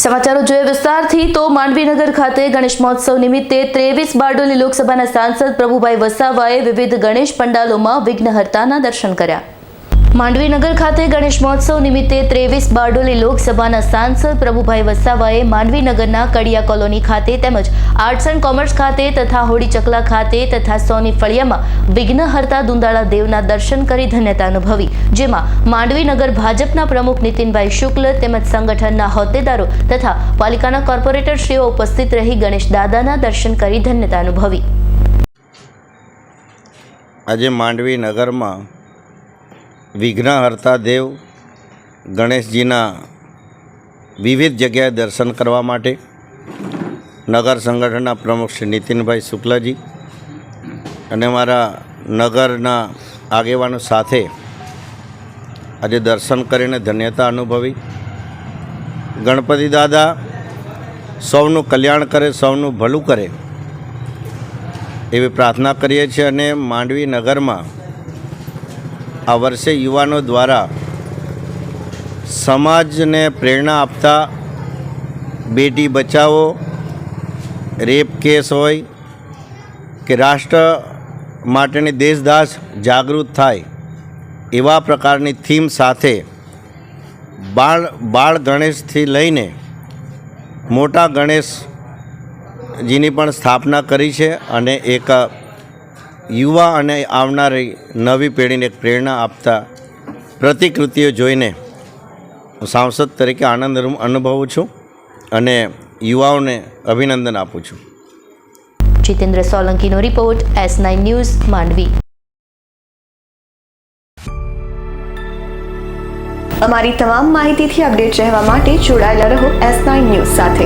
સમાચારો જોઈએ વિસ્તારથી તો માંડવીનગર ખાતે ગણેશ મહોત્સવ નિમિત્તે ત્રેવીસ બારડોલી લોકસભાના સાંસદ પ્રભુભાઈ વસાવાએ વિવિધ ગણેશ પંડાલોમાં વિઘ્નહર્તાના દર્શન કર્યા. માંડવીનગર ખાતે ગણેશ મહોત્સવ નિમિત્તે ત્રેવીસ બારડોલી લોકસભાના સાંસદ પ્રભુભાઈ વસાવાએ માંડવીનગરના કડિયા કોલોની ખાતે તેમજ આર્ટ્સ એન્ડ કોમર્સ ખાતે તથા હોડી ચકલા ખાતે તથા સોની ફળિયામાં વિઘ્નહર્તા દુંદાળા દેવના દર્શન કરી ધન્યતા અનુભવી. જેમાં માંડવીનગર ભાજપના પ્રમુખ નીતિનભાઈ શુક્લ તેમજ સંગઠનના હોદ્દેદારો તથા પાલિકાના કોર્પોરેટરશ્રીઓ ઉપસ્થિત રહી ગણેશ દાદાના દર્શન કરી ધન્યતા અનુભવી. આજે માંડવી નગરમાં વિઘ્નહર્તા દેવ ગણેશજીના વિવિધ જગ્યાએ દર્શન કરવા માટે નગર સંગઠનના પ્રમુખ શ્રી નીતિનભાઈ શુક્લજી અને મારા નગરના આગેવાનો સાથે આજે દર્શન કરીને ધન્યતા અનુભવી. ગણપતિ દાદા સૌનું કલ્યાણ કરે, સૌનું ભલું કરે એવી પ્રાર્થના કરીએ છીએ અને માંડવી નગરમાં આ વર્ષે યુવાનો દ્વારા સમાજને પ્રેરણા આપતા બેટી બચાવો, રેપ કેસ હોય કે રાષ્ટ્ર માટેની દેશદાસ જાગૃત થાય એવા પ્રકારની થીમ સાથે બાળ બાળ ગણેશથી લઈને મોટા ગણેશજીની પણ સ્થાપના કરી છે અને એક યુવા અને આવનારી નવી પેઢીને પ્રેરણા આપતા પ્રતિકૃતિઓ જોઈને હું સાંસદ તરીકે આનંદ અનુ- અનુભવું છું અને યુવાઓને અભિનંદન આપું છું. Jitendra સોલંકીનો report S nine news Mandvi. અમારી તમામ માહિતીથી અપડેટ રહેવા માટે જોડાયેલા રહો એસ નાઇન ન્યૂઝ સાથે.